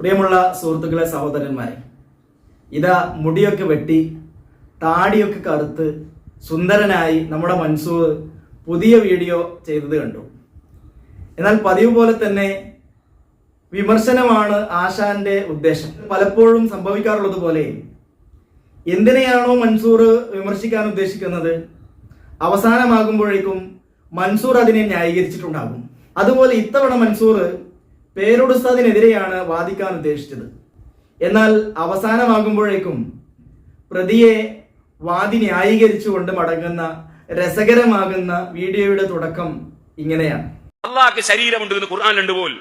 പ്രിയമുള്ള സുഹൃത്തുക്കളെ സഹോദരന്മാരെ ഇതാ മുടിയൊക്കെ വെട്ടി താടിയൊക്കെ കറുത്ത് സുന്ദരനായി നമ്മുടെ മൻസൂർ പുതിയ വീഡിയോ ചെയ്തത് കണ്ടു. എന്നാൽ പതിവ് പോലെ തന്നെ വിമർശനമാണ് ആശാന്റെ ഉദ്ദേശം. പലപ്പോഴും സംഭവിക്കാറുള്ളത് പോലെ എന്തിനെയാണോ മൻസൂർ വിമർശിക്കാൻ ഉദ്ദേശിക്കുന്നത്? അവസാനമാകുമ്പോഴേക്കും മൻസൂർ അതിനെ ന്യായീകരിച്ചിട്ടുണ്ടാകും. അതുപോലെ ഇത്തവണ മൻസൂർ പേരുടുസ്താദിനെതിരെയാണ് വാദിക്കാൻ ഉദ്ദേശിച്ചത്. എന്നാൽ അവസാനമാകുമ്പോഴേക്കും പ്രതിയെ വാദി ന്യായീകരിച്ചുകൊണ്ട് മടങ്ങുന്ന രസകരമാകുന്ന വീഡിയോയുടെ തുടക്കം ഇങ്ങനെയാണ്. അള്ളാഹ്ക്ക് ശരീരമുണ്ട് എന്ന് ഖുർആാനിലുണ്ട് പോൽ.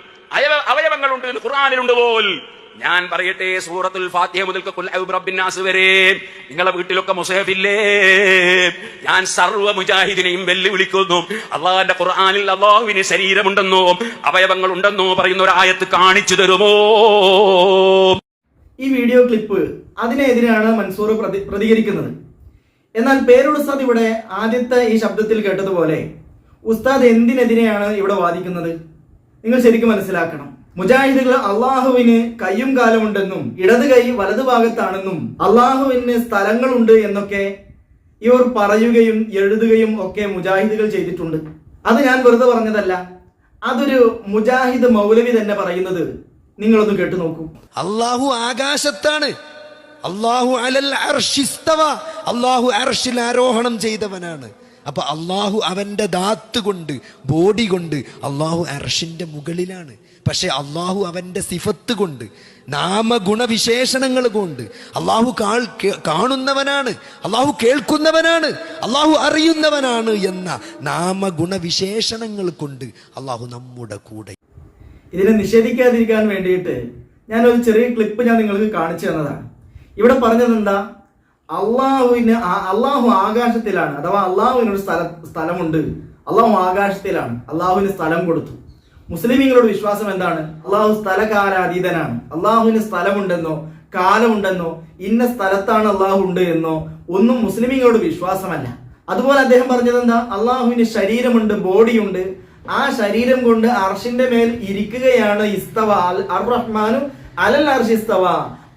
അവയവങ്ങളുണ്ട് എന്ന് ഖുർആാനിലുണ്ട് പോൽ. ഞാൻ പറയട്ടെ സൂറത്തുൽ ഫാത്തിഹ മുതൽ ബിറബ്ബിന്നാസ് വരെ. നിങ്ങളെ വീട്ടിലൊക്കെ മുസഹഫില്ലേ? ഞാൻ സർവ മുജാഹിദിനെയും വെല്ലുവിളിക്കുന്നു. അള്ളാഹിന്റെ ഖുർആാനിൽ അള്ളാഹുവിന് ശരീരമുണ്ടെന്നോ അവയവങ്ങൾ ഉണ്ടെന്നോ പറയുന്ന ഒരു ആയത്ത് കാണിച്ചു തരുമോ? ഈ വീഡിയോ ക്ലിപ്പ് അതിനെതിരെയാണ് മൻസൂർ പ്രതി പ്രതികരിക്കുന്നത്. എന്നാൽ ഉസ്താദ് ഇവിടെ ആദ്യത്തെ ഈ ശബ്ദത്തിൽ കേട്ടതുപോലെ ഉസ്താദ് എന്തിനെതിരെയാണ് ഇവിടെ വാദിക്കുന്നത്? നിങ്ങൾ ശരിക്കും മനസ്സിലാക്കണം. മുജാഹിദുകൾ അള്ളാഹുവിന് കയ്യും കാലമുണ്ടെന്നും ഇടത് കൈ വലതു ഭാഗത്താണെന്നും അള്ളാഹുവിന് സ്ഥലങ്ങളുണ്ട് എന്നൊക്കെ ഇവർ പറയുകയും എഴുതുകയും ഒക്കെ മുജാഹിദുകൾ ചെയ്തിട്ടുണ്ട്. അത് ഞാൻ വെറുതെ പറഞ്ഞതല്ല. അതൊരു മുജാഹിദ് മൗലവി തന്നെ പറയുന്നത് നിങ്ങളൊന്ന് കേട്ടു നോക്കൂ. അള്ളാഹു ആകാശത്താണ്. അള്ളാഹു അലൽ അള്ളാഹു അർഷിൽ ആരോഹണം ചെയ്തവനാണ്. അപ്പൊ അള്ളാഹു അവന്റെ ദാത്ത് കൊണ്ട് ബോഡി കൊണ്ട് അള്ളാഹു അർഷിന്റെ മുകളിലാണ്. പക്ഷെ അള്ളാഹു അവന്റെ സിഫത്ത് കൊണ്ട് നാമഗുണവിശേഷണങ്ങൾ കൊണ്ട് അള്ളാഹു കാൾ- കാണുന്നവനാണ് അള്ളാഹു കേൾക്കുന്നവനാണ് അള്ളാഹു അറിയുന്നവനാണ് എന്ന നാമഗുണവിശേഷണങ്ങൾ കൊണ്ട് അള്ളാഹു നമ്മുടെ കൂടെ. ഇതിനെ നിഷേധിക്കാതിരിക്കാൻ വേണ്ടിയിട്ട് ഞാൻ ഒരു ചെറിയ ക്ലിപ്പ് ഞാൻ നിങ്ങൾക്ക് കാണിച്ചു തന്നതാണ്. ഇവിടെ പറഞ്ഞത് എന്താ? അള്ളാഹുവിന് അള്ളാഹു ആകാശത്തിലാണ് അഥവാ അള്ളാഹുവിനൊരു സ്ഥല സ്ഥലമുണ്ട്. അള്ളാഹു ആകാശത്തിലാണ് അള്ളാഹുവിന് സ്ഥലം കൊടുത്തു. മുസ്ലിമീങ്ങളുടെ വിശ്വാസം എന്താണ്? അള്ളാഹു സ്ഥലകാലാതീതനാണ്. അള്ളാഹുവിന് സ്ഥലമുണ്ടെന്നോ കാലമുണ്ടെന്നോ ഇന്ന സ്ഥലത്താണ് അള്ളാഹു ഉണ്ട് എന്നോ ഒന്നും മുസ്ലിമീങ്ങളുടെ വിശ്വാസമല്ല. അതുപോലെ അദ്ദേഹം പറഞ്ഞത് എന്താ? അള്ളാഹുവിന് ശരീരമുണ്ട് ബോഡിയുണ്ട്. ആ ശരീരം കൊണ്ട് അർഷിന്റെ മേൽ ഇരിക്കുകയാണ് ഇസ്തവ. അർ റഹ്മാനു അലൽ അർഷ് ഇസ്തവ.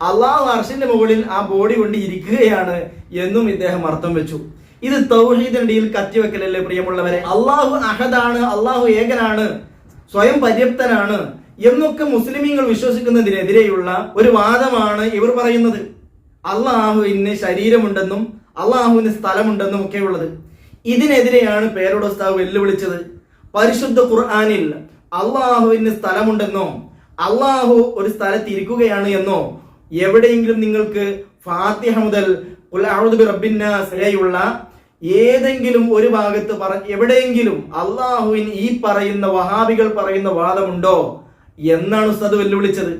അള്ളാഹു അർഷിന്റെ മുകളിൽ ആ ബോഡി കൊണ്ട് ഇരിക്കുകയാണ് എന്നും ഇദ്ദേഹം അർത്ഥം വെച്ചു. ഇത് തൗഹീദിന്റെ കത്തിവെക്കലല്ലേ പ്രിയമുള്ളവരെ? അള്ളാഹു അഹദാണ് അള്ളാഹു ഏകനാണ്. സ്വയം പര്യാപ്തനാണ് എന്നൊക്കെ മുസ്ലിമീങ്ങൾ വിശ്വസിക്കുന്നതിനെതിരെയുള്ള ഒരു വാദമാണ് ഇവർ പറയുന്നത്. അള്ളാഹുവിന് ശരീരമുണ്ടെന്നും അള്ളാഹുവിന് സ്ഥലമുണ്ടെന്നും ഒക്കെ ഉള്ളത്. ഇതിനെതിരെയാണ് പേരോടോസ്താവ് വെല്ലുവിളിച്ചത്. പരിശുദ്ധ ഖുർആാനിൽ അള്ളാഹുവിന് സ്ഥലമുണ്ടെന്നോ അള്ളാഹു ഒരു സ്ഥലത്ത് ഇരിക്കുകയാണ് എന്നോ എവിടെയെങ്കിലും നിങ്ങൾക്ക് ഫാത്തിഹ മുതൽ റബ്ബിന്നാസ് വരെയുള്ള ഏതെങ്കിലും ഒരു ഭാഗത്ത് പറ എവിടെയെങ്കിലും അള്ളാഹുവിൻ ഈ പറയുന്ന വഹാബികൾ പറയുന്ന വാദമുണ്ടോ എന്നാണ് ഉസ്താദ് വെല്ലുവിളിച്ചത്.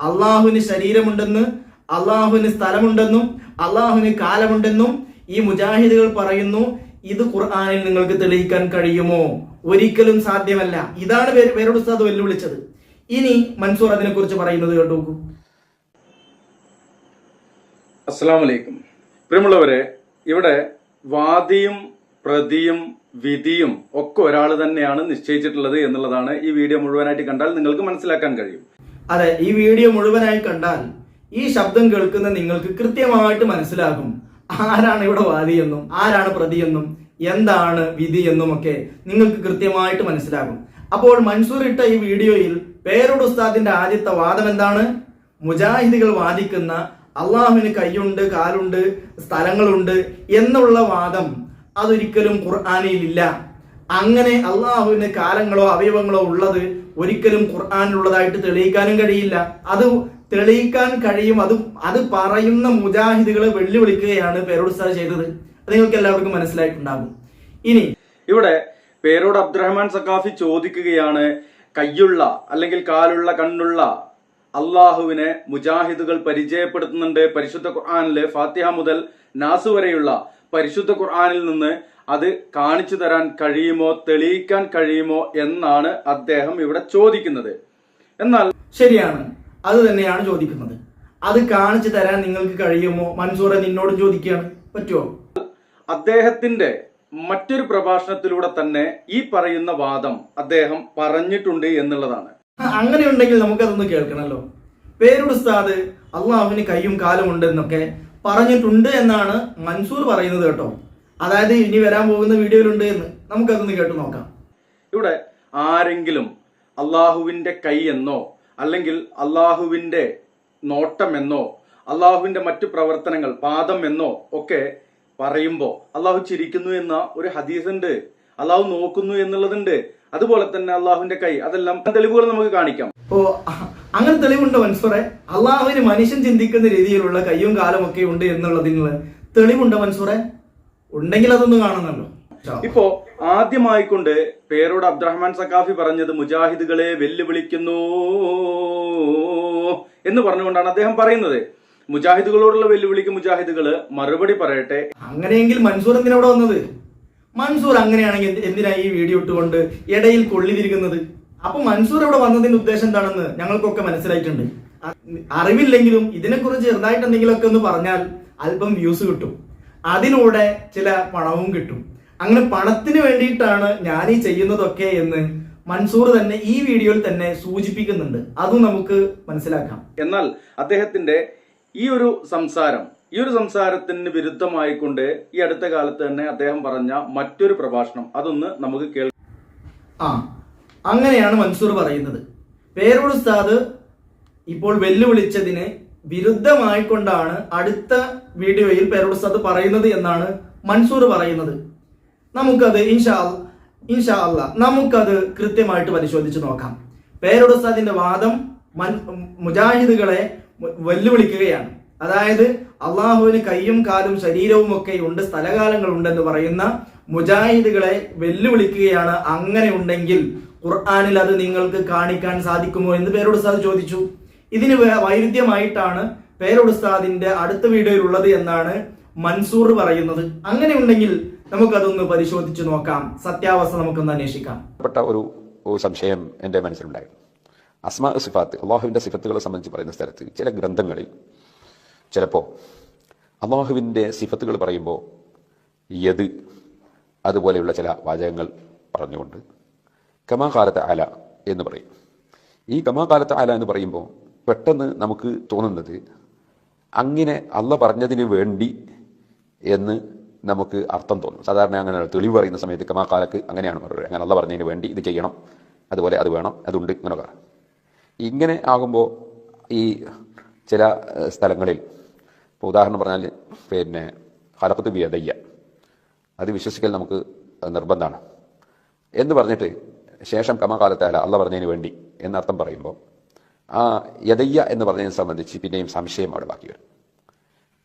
അള്ളാഹുവിന് ശരീരമുണ്ടെന്ന് അള്ളാഹുവിന് സ്ഥലമുണ്ടെന്നും അള്ളാഹുവിന് കാലമുണ്ടെന്നും ഈ മുജാഹിദുകൾ പറയുന്നു. ഇത് ഖുർആാനിൽ നിങ്ങൾക്ക് തെളിയിക്കാൻ കഴിയുമോ? ഒരിക്കലും സാധ്യമല്ല. ഇതാണ് പേര് പേരോട് ഉസ്താദ് വെല്ലുവിളിച്ചത്. ഇനി മൻസൂർ അതിനെ കുറിച്ച് പറയുന്നത് കേട്ടു നോക്കൂ. അസ്സാം വലൈക്കും പ്രിയമുള്ളവരെ ഇവിടെ വാദിയും പ്രതിയും വിധിയും ഒക്കെ ഒരാൾ തന്നെയാണ് നിശ്ചയിച്ചിട്ടുള്ളത് എന്നുള്ളതാണ് ഈ വീഡിയോ മുഴുവനായിട്ട് കണ്ടാൽ നിങ്ങൾക്ക് മനസ്സിലാക്കാൻ കഴിയും. അതെ ഈ വീഡിയോ മുഴുവനായി കണ്ടാൽ ഈ ശബ്ദം കേൾക്കുന്ന നിങ്ങൾക്ക് കൃത്യമായിട്ട് മനസ്സിലാകും. ആരാണ് ഇവിടെ വാദിയെന്നും ആരാണ് പ്രതിയെന്നും എന്താണ് വിധി എന്നും ഒക്കെ നിങ്ങൾക്ക് കൃത്യമായിട്ട് മനസ്സിലാകും. അപ്പോൾ മൻസൂർ ഇട്ട ഈ വീഡിയോയിൽ പേരുടെ ഉസ്താദിന്റെ ആദ്യത്തെ വാദം എന്താണ്? മുജാഹിദികൾ വാദിക്കുന്ന അള്ളാഹുവിന് കൈയുണ്ട് കാലുണ്ട് സ്ഥലങ്ങളുണ്ട് എന്നുള്ള വാദം അതൊരിക്കലും ഖുർആാനിലില്ല. അങ്ങനെ അള്ളാഹുവിന് കാലങ്ങളോ അവയവങ്ങളോ ഉള്ളത് ഒരിക്കലും ഖുർആാനിലുള്ളതായിട്ട് തെളിയിക്കാനും കഴിയില്ല. അത് തെളിയിക്കാൻ കഴിയും അത് അത് പറയുന്ന മുജാഹിദുകളെ വെല്ലുവിളിക്കുകയാണ് പേരോട് സാർ ചെയ്തത്. അത് നിങ്ങൾക്ക് എല്ലാവർക്കും മനസ്സിലായിട്ടുണ്ടാകും. ഇനി ഇവിടെ പേരോട് അബ്ദുറഹ്മാൻ സക്കാഫി ചോദിക്കുകയാണ് കയ്യുള്ള അല്ലെങ്കിൽ കാലുള്ള കണ്ണുള്ള അള്ളാഹുവിനെ മുജാഹിദുകൾ പരിചയപ്പെടുത്തുന്നുണ്ട്. പരിശുദ്ധ ഖുർആാനിലെ ഫാത്തിഹ മുതൽ നാസ് വരെയുള്ള പരിശുദ്ധ ഖുർആാനിൽ നിന്ന് അത് കാണിച്ചു തരാൻ കഴിയുമോ തെളിയിക്കാൻ കഴിയുമോ എന്നാണ് അദ്ദേഹം ഇവിടെ ചോദിക്കുന്നത്. എന്നാൽ ശരിയാണ്. അത് തന്നെയാണ് ചോദിക്കുന്നത്. അത് കാണിച്ചു തരാൻ നിങ്ങൾക്ക് കഴിയുമോ? മൻസൂറെ നിന്നോട് ചോദിക്കുകയാണ്. പറ്റുമോ? അദ്ദേഹത്തിന്റെ മറ്റൊരു പ്രഭാഷണത്തിലൂടെ തന്നെ ഈ പറയുന്ന വാദം അദ്ദേഹം പറഞ്ഞിട്ടുണ്ട് എന്നുള്ളതാണ്. അങ്ങനെയുണ്ടെങ്കിൽ നമുക്കതൊന്ന് കേൾക്കണമല്ലോ പേരുടെ ഉസ്താദ് അള്ളാഹുവിന് കയ്യും കാലും ഉണ്ട് എന്നൊക്കെ പറഞ്ഞിട്ടുണ്ട് എന്നാണ് മൻസൂർ പറയുന്നത് കേട്ടോ. അതായത് ഇനി വരാൻ പോകുന്ന വീഡിയോയിലുണ്ട് എന്ന്. നമുക്കതൊന്ന് കേട്ടു നോക്കാം. ഇവിടെ ആരെങ്കിലും അള്ളാഹുവിന്റെ കൈ എന്നോ അല്ലെങ്കിൽ അള്ളാഹുവിന്റെ നോട്ടം എന്നോ അള്ളാഹുവിന്റെ മറ്റു പ്രവർത്തനങ്ങൾ പാദം എന്നോ ഒക്കെ പറയുമ്പോൾ അള്ളാഹു ചിരിക്കുന്നു എന്ന ഒരു ഹദീസ് ഉണ്ട് അള്ളാഹു നോക്കുന്നു എന്നുള്ളതുണ്ട്. അതുപോലെ തന്നെ അള്ളാഹുവിന്റെ കൈ അതെല്ലാം തെളിവുകൾ നമുക്ക് കാണിക്കാം. ഓ അങ്ങനെ തെളിവുണ്ടോ മൻസൂറെ? അള്ളാഹുവിന് മനുഷ്യൻ ചിന്തിക്കുന്ന രീതിയിലുള്ള കയ്യും കാലും ഒക്കെ ഉണ്ട് എന്നുള്ളതിന് തെളിവുണ്ട് മൻസൂറെ? ഉണ്ടെങ്കിൽ അതൊന്ന് കാണുന്നല്ലോ ഇപ്പോ ആദ്യമായിക്കൊണ്ട് പേരോട് അബ്ദുറഹ്മാൻ സക്കാഫി പറഞ്ഞത് മുജാഹിദുകളെ വെല്ലുവിളിക്കുന്നു എന്ന് പറഞ്ഞുകൊണ്ടാണ് അദ്ദേഹം പറയുന്നത്. മുജാഹിദുകളോടുള്ള വെല്ലുവിളിക്ക് മുജാഹിദുകൾ മറുപടി പറയട്ടെ. അങ്ങനെയെങ്കിൽ മൻസൂർ എന്തിനാ വന്നത്? മൻസൂർ അങ്ങനെയാണെങ്കിൽ എന്ത് എന്തിനാ ഈ വീഡിയോ ഇട്ടുകൊണ്ട് ഇടയിൽ കൊള്ളിതിരിക്കുന്നത്? അപ്പൊ മൻസൂർ ഇവിടെ വന്നതിന്റെ ഉദ്ദേശം എന്താണെന്ന് ഞങ്ങൾക്കൊക്കെ മനസ്സിലായിട്ടുണ്ട്. അറിവില്ലെങ്കിലും ഇതിനെക്കുറിച്ച് ചെറുതായിട്ട് എന്തെങ്കിലുമൊക്കെ ഒന്ന് പറഞ്ഞാൽ അല്പം വ്യൂസ് കിട്ടും. അതിലൂടെ ചില പണവും കിട്ടും. അങ്ങനെ പണത്തിന് വേണ്ടിയിട്ടാണ് ഞാൻ ഈ ചെയ്യുന്നതൊക്കെ എന്ന് മൻസൂർ തന്നെ ഈ വീഡിയോയിൽ തന്നെ സൂചിപ്പിക്കുന്നുണ്ട്. അതും നമുക്ക് മനസ്സിലാക്കാം. എന്നാൽ അദ്ദേഹത്തിന്റെ ഈ ഒരു സംസാരം ഈ ഒരു സംസാരത്തിന് വിരുദ്ധമായി വിരുദ്ധമായിക്കൊണ്ട് ഈ അടുത്ത കാലത്ത് തന്നെ അദ്ദേഹം പറഞ്ഞ മറ്റൊരു പ്രഭാഷണം അതൊന്ന് നമുക്ക് കേൾക്കാം ആ അങ്ങനെയാണ് മൻസൂർ പറയുന്നത്. പേരോട് ഉസ്താദ് ഇപ്പോൾ വെല്ലുവിളിച്ചതിന് വിരുദ്ധമായിക്കൊണ്ടാണ് അടുത്ത വീഡിയോയിൽ പേരോട് ഉസ്താദ് പറയുന്നത് എന്നാണ് മൻസൂർ പറയുന്നത്. നമുക്കത് ഇൻഷാ ഇൻഷാ അല്ല നമുക്കത് കൃത്യമായിട്ട് പരിശോധിച്ച് നോക്കാം. പേരോട് ഉസ്താദിന്റെ വാദം മുജാഹിദുകളെ വെല്ലുവിളിക്കുകയാണ്. അതായത് അള്ളാഹുവിന് കയ്യും കാലും ശരീരവും ഒക്കെ ഉണ്ട് സ്ഥലകാലങ്ങൾ ഉണ്ടെന്ന് പറയുന്ന മുജാഹിദുകളെ വെല്ലുവിളിക്കുകയാണ് അങ്ങനെ ഉണ്ടെങ്കിൽ ഖുർആാനിൽ അത് നിങ്ങൾക്ക് കാണിക്കാൻ സാധിക്കുമോ എന്ന് പേരോട് ഉസ്താദ് ചോദിച്ചു. ഇതിന് വൈരുദ്ധ്യമായിട്ടാണ് പേരോട് ഉസ്താദിന്റെ അടുത്ത വീഡിയോയിൽ ഉള്ളത് എന്നാണ് മൻസൂർ പറയുന്നത്. അങ്ങനെ ഉണ്ടെങ്കിൽ നമുക്കതൊന്ന് പരിശോധിച്ച് നോക്കാം. സത്യാവസ്ഥ നമുക്കൊന്ന് അന്വേഷിക്കാം. ഒരു സംശയം എന്റെ മനസ്സിലുണ്ടായിരുന്നു. അസ്മാ സിഫാത്ത് അള്ളാഹുവിന്റെ സിഫത്തുകളെ സംബന്ധിച്ച് പറയുന്ന സ്ഥലത്ത് ചില ഗ്രന്ഥങ്ങളിൽ ചിലപ്പോൾ അള്ളാഹുവിന്റെ സിഫത്തുകൾ പറയുമ്പോൾ യത് അതുപോലെയുള്ള ചില വാചകങ്ങൾ പറഞ്ഞുകൊണ്ട് കമാകാലത്ത് അല എന്ന് പറയും. ഈ കമാകാലത്ത് അല എന്ന് പറയുമ്പോൾ പെട്ടെന്ന് നമുക്ക് തോന്നുന്നത് അങ്ങനെ അല്ല പറഞ്ഞതിന് വേണ്ടി എന്ന് നമുക്ക് അർത്ഥം തോന്നും. സാധാരണ അങ്ങനെ തെളിവ് പറയുന്ന സമയത്ത് കമാകാലക്ക് അങ്ങനെയാണ് പറയുന്നത് അങ്ങനെ അല്ല പറഞ്ഞതിന് വേണ്ടി ഇത് ചെയ്യണം അതുപോലെ അത് വേണം അതുണ്ട് ഇങ്ങനെയൊക്കെ ഇങ്ങനെ ആകുമ്പോൾ ഈ ചില സ്ഥലങ്ങളിൽ ഇപ്പോൾ ഉദാഹരണം പറഞ്ഞാൽ പിന്നെ ഹലപ്പത്ത് ബിയദയ്യ അത് വിശ്വസിക്കൽ നമുക്ക് നിർബന്ധമാണ്. എന്ന് പറഞ്ഞിട്ട് ശേഷം കമകാലത്താല അല്ല പറഞ്ഞതിന് വേണ്ടി എന്നർത്ഥം പറയുമ്പോൾ ആ യദയ്യ എന്ന് പറഞ്ഞതിനെ സംബന്ധിച്ച് പിന്നെയും സംശയം അവിടെ ബാക്കി വരും.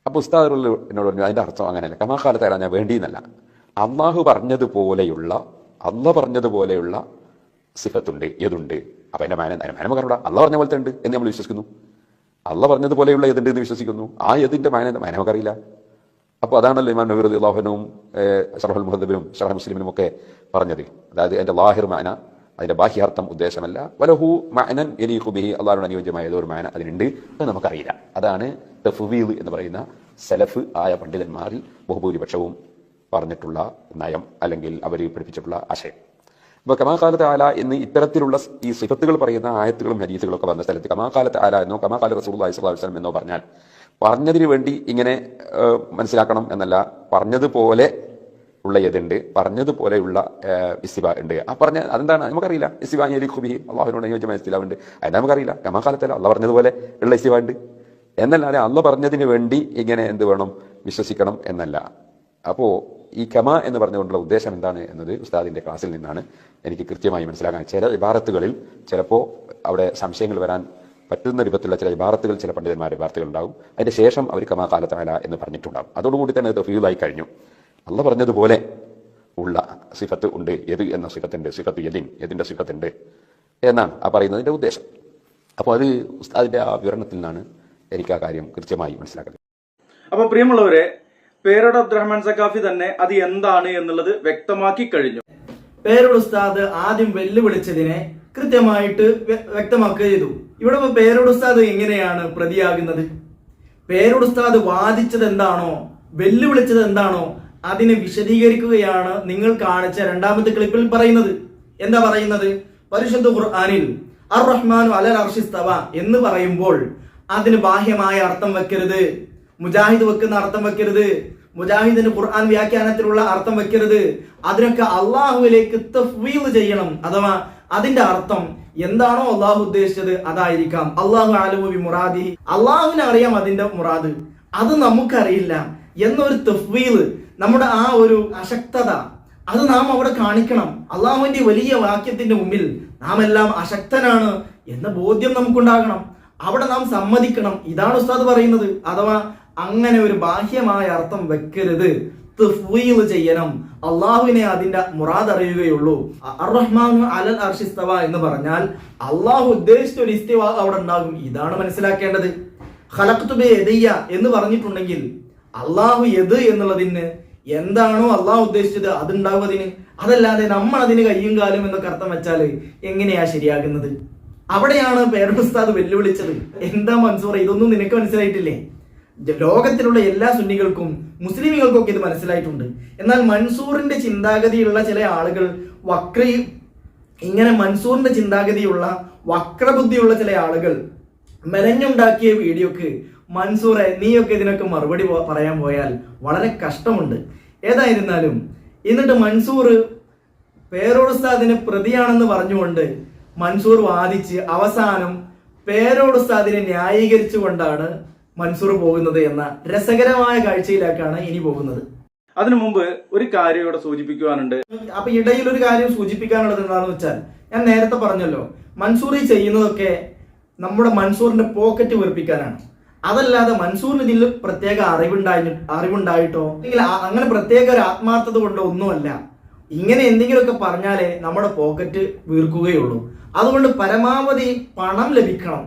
അപ്പോൾ ഉസ്താദുള്ള എന്നോട് പറഞ്ഞു അതിന്റെ അർത്ഥം അങ്ങനെയല്ല. കമാകാലത്താല ഞാൻ വേണ്ടി എന്നല്ല അള്ളാഹു പറഞ്ഞതുപോലെയുള്ള അള്ള പറഞ്ഞതുപോലെയുള്ള സിഫത്തുണ്ട് ഏതുണ്ട് അപ്പം എന്റെ മാനം മാനമ കാരണം അല്ല പറഞ്ഞ പോലത്തെ ഉണ്ട് എന്ന് നമ്മൾ വിശ്വസിക്കുന്നു. അല്ല പറഞ്ഞതുപോലെയുള്ള ഏതുണ്ട് എന്ന് വിശ്വസിക്കുന്നു? ആ ഏതിന്റെ മാന മാന നമുക്കറിയില്ല. അപ്പോൾ അതാണല്ലോ ഇമാം നബീർ അള്ളാഹുനും ഷറഹുൽ മുഹദ്ബിനും ഷറഹ് മുസ്ലിമിനും ഒക്കെ പറഞ്ഞത്. അതായത് എന്റെ ലാഹിർ മാന അതിന്റെ ബാഹ്യാർത്ഥം ഉദ്ദേശമല്ല. വലഹു മാനൻ എലി ബിഹി അള്ളാഹുടെ അനുയോജ്യമായ ഏതൊരു മാന അതിനുണ്ട് അത് നമുക്കറിയില്ല. അതാണ് തഫ്വീദ് എന്ന് പറയുന്ന സെലഫ് ആയ പണ്ഡിതന്മാരിൽ ബഹുഭൂരിപക്ഷവും പറഞ്ഞിട്ടുള്ള നയം അല്ലെങ്കിൽ അവർ പഠിപ്പിച്ചിട്ടുള്ള ആശയം. ഇപ്പൊ കമാകാലത്ത് ആല എന്ന് ഇത്തരത്തിലുള്ള ഈ സിഫത്തുകൾ പറയുന്ന ആയത്തുകളും ഹരീസുകളും ഒക്കെ വന്ന സ്ഥലത്ത് കമാകാലത്ത് ആല എന്നോ കമാകാല റസൂൽ വസ്ലം എന്നോ പറഞ്ഞാൽ പറഞ്ഞതിന് വേണ്ടി ഇങ്ങനെ മനസ്സിലാക്കണം എന്നല്ല പറഞ്ഞതുപോലെ ഉള്ള ഏതുണ്ട്? പറഞ്ഞതുപോലെയുള്ള ഇസ്തിബ ഉണ്ട്. ആ പറഞ്ഞ അതെന്താണ്? നമുക്കറിയില്ല. ഇസ്തിബ ഖുബി അള്ളാഹുവിനോട് അനുയോജ്യമായ ഇസ്തിബ ഉണ്ട് അതിന് നമുക്കറിയില്ല. കമാകാലത്തല്ല അള്ള പറഞ്ഞതുപോലെ ഉള്ള ഇസ്തിബ ഉണ്ട്. എന്നല്ലാതെ അള്ള പറഞ്ഞതിന് വേണ്ടി ഇങ്ങനെ എന്ത് വേണം? വിശ്വസിക്കണം എന്നല്ല. അപ്പോൾ ഈ കമ എന്ന് പറഞ്ഞുകൊണ്ടുള്ള ഉദ്ദേശം എന്താണ് എന്നത് ഉസ്താദിന്റെ ക്ലാസ്സിൽ നിന്നാണ് എനിക്ക് കൃത്യമായി മനസ്സിലാക്കാൻ. ചില ഇബാറത്തുകളിൽ ചിലപ്പോൾ അവിടെ സംശയങ്ങൾ വരാൻ പറ്റുന്ന രൂപത്തിലുള്ള ചില ഇബാറത്തുകൾ ചില പണ്ഡിതന്മാരുടെ ഇബാറത്തുകൾ ഉണ്ടാകും അതിന്റെ ശേഷം അവർ കമാ കാലത്താല എന്ന് പറഞ്ഞിട്ടുണ്ടാവും. അതോടുകൂടി തന്നെ അത് ഫീലായി കഴിഞ്ഞു. അല്ല പറഞ്ഞതുപോലെ ഉള്ള സിഫത്ത് ഉണ്ട്. എത് എന്ന സിഫത്തുണ്ട് സിഫത്ത് യദിൻ യതിന്റെ സിഫത്തുണ്ട് എന്നാണ് ആ പറയുന്നതിന്റെ ഉദ്ദേശം. അപ്പോൾ അത് ഉസ്താദിന്റെ ആ വിവരണത്തിൽ നിന്നാണ് എനിക്ക് ആ കാര്യം കൃത്യമായി മനസ്സിലാക്കുന്നത് അപ്പൊ പ്രിയമുള്ളവരെ പേരോട് അബ്ദുറഹ്മാൻ സഖാഫി തന്നെ അത് എന്താണ് എന്നുള്ളത് വ്യക്തമാക്കി കഴിഞ്ഞു. പേരോട് ഉസ്താദ് ആദ്യം വെല്ലുവിളിച്ചതിനെ കൃത്യമായിട്ട് വ്യക്തമാക്കുക ചെയ്തു. ഇവിടെ ഇപ്പൊ പേരോട് ഉസ്താദ് എങ്ങനെയാണ് പ്രതിയാകുന്നത്? പേരോട് ഉസ്താദ് വാദിച്ചത് എന്താണോ വെല്ലുവിളിച്ചത് എന്താണോ അതിനെ വിശദീകരിക്കുകയാണ് നിങ്ങൾ കാണിച്ച രണ്ടാമത്തെ ക്ലിപ്പിൽ പറയുന്നത്. എന്താ പറയുന്നത്? പരിശുദ്ധ ഖുർആനിൽ അർ റഹ്മാനു അലൽ അർഷിസ്തവ എന്ന് പറയുമ്പോൾ അതിന് ബാഹ്യമായ അർത്ഥം വെക്കരുത്. മുജാഹിദ് വെക്കുന്ന അർത്ഥം വെക്കരുത്. മുജാഹിദിന് ഖുർആൻ വ്യാഖ്യാനത്തിലുള്ള അർത്ഥം വെക്കരുത്. അതിനൊക്കെ അള്ളാഹുവിലേക്ക് തഫ്വീൽ ചെയ്യണം. അഥവാ അതിന്റെ അർത്ഥം എന്താണോ അള്ളാഹു ഉദ്ദേശിച്ചത് അതായിരിക്കാം. അള്ളാഹു ആലുബി മുറാദി അള്ളാഹുവിനെ അറിയാം അതിന്റെ മുറാദ്. അത് നമുക്കറിയില്ല എന്നൊരു തഫ്വീൽ നമ്മുടെ ആ ഒരു അശക്തത അത് നാം അവിടെ കാണിക്കണം. അള്ളാഹുവിന്റെ വലിയ വാക്യത്തിന്റെ മുമ്പിൽ നാം എല്ലാം അശക്തനാണ് എന്ന ബോധ്യം നമുക്കുണ്ടാകണം. അവിടെ നാം സമ്മതിക്കണം. ഇതാണ് ഉസ്താദ് പറയുന്നത്. അഥവാ അങ്ങനെ ഒരു ബാഹ്യമായ അർത്ഥം വെക്കരുത്. ചെയ്യണം. അള്ളാഹുവിനെ അതിന്റെ മുറാദ് അറിയുകയുള്ളൂ. അർറഹ്മാനു അലൽ അർഷിസ്തവ എന്ന് പറഞ്ഞാൽ അള്ളാഹു ഉദ്ദേശിച്ച ഒരു ഇസ്തിവ അവിടെ ഉണ്ടാകും. ഇതാണ് മനസ്സിലാക്കേണ്ടത്. ഖലഖ്തുബെ എതയ്യ എന്ന് പറഞ്ഞിട്ടുണ്ടെങ്കിൽ അള്ളാഹു എത് എന്നുള്ളതിന് എന്താണോ അള്ളാഹു ഉദ്ദേശിച്ചത് അതുണ്ടാവും അതിന് അതല്ലാതെ നമ്മൾ അതിന് കയ്യും കാലും എന്നൊക്കെ അർത്ഥം വെച്ചാൽ എങ്ങനെയാ ശരിയാകുന്നത്? അവിടെയാണ് പേരുസ്താദ് വെല്ലുവിളിച്ചത്. എന്താ മൻസൂറ? ഇതൊന്നും നിനക്ക് മനസ്സിലായിട്ടില്ലേ? ലോകത്തിലുള്ള എല്ലാ സുന്നികൾക്കും മുസ്ലിമുകൾക്കും ഒക്കെ ഇത് മനസ്സിലായിട്ടുണ്ട്. എന്നാൽ മൻസൂറിന്റെ ചിന്താഗതിയുള്ള ചില ആളുകൾ വക്രി ഇങ്ങനെ മൻസൂറിന്റെ ചിന്താഗതിയുള്ള വക്രബുദ്ധിയുള്ള ചില ആളുകൾ മെനഞ്ഞുണ്ടാക്കിയ വീഡിയോക്ക് മൻസൂറെ നീയൊക്കെ ഇതിനൊക്കെ മറുപടി പറയാൻ പോയാൽ വളരെ കഷ്ടമുണ്ട്. ഏതായിരുന്നാലും എന്നിട്ട് മൻസൂർ പേരോടുസ്താദിന് പ്രതിയാണെന്ന് പറഞ്ഞുകൊണ്ട് മൻസൂർ വാദിച്ച് അവസാനം പേരോടുസ്താദിനെ ന്യായീകരിച്ചുകൊണ്ടാണ് മൻസൂർ പോകുന്നത് എന്ന രസകരമായ കാഴ്ചയിലേക്കാണ് ഇനി പോകുന്നത്. അതിനു മുമ്പ് ഒരു കാര്യം ഇവിടെ സൂചിപ്പിക്കുവാനുണ്ട്. അപ്പൊ ഇടയിൽ ഒരു കാര്യം സൂചിപ്പിക്കാനുള്ളത് എന്താണെന്ന് വെച്ചാൽ ഞാൻ നേരത്തെ പറഞ്ഞല്ലോ മൻസൂർ ഈ ചെയ്യുന്നതൊക്കെ നമ്മുടെ മൻസൂറിന്റെ പോക്കറ്റ് വീർപ്പിക്കാനാണ് അതല്ലാതെ മൻസൂറിന് ഇതിൽ പ്രത്യേക അറിവുണ്ടായി അറിവുണ്ടായിട്ടോ? അല്ലെങ്കിൽ അങ്ങനെ പ്രത്യേക ഒരു ആത്മാർത്ഥത കൊണ്ടോ ഒന്നുമല്ല. ഇങ്ങനെ എന്തെങ്കിലുമൊക്കെ പറഞ്ഞാലേ നമ്മുടെ പോക്കറ്റ് വീർക്കുകയുള്ളൂ. അതുകൊണ്ട് പരമാവധി പണം ലഭിക്കണം.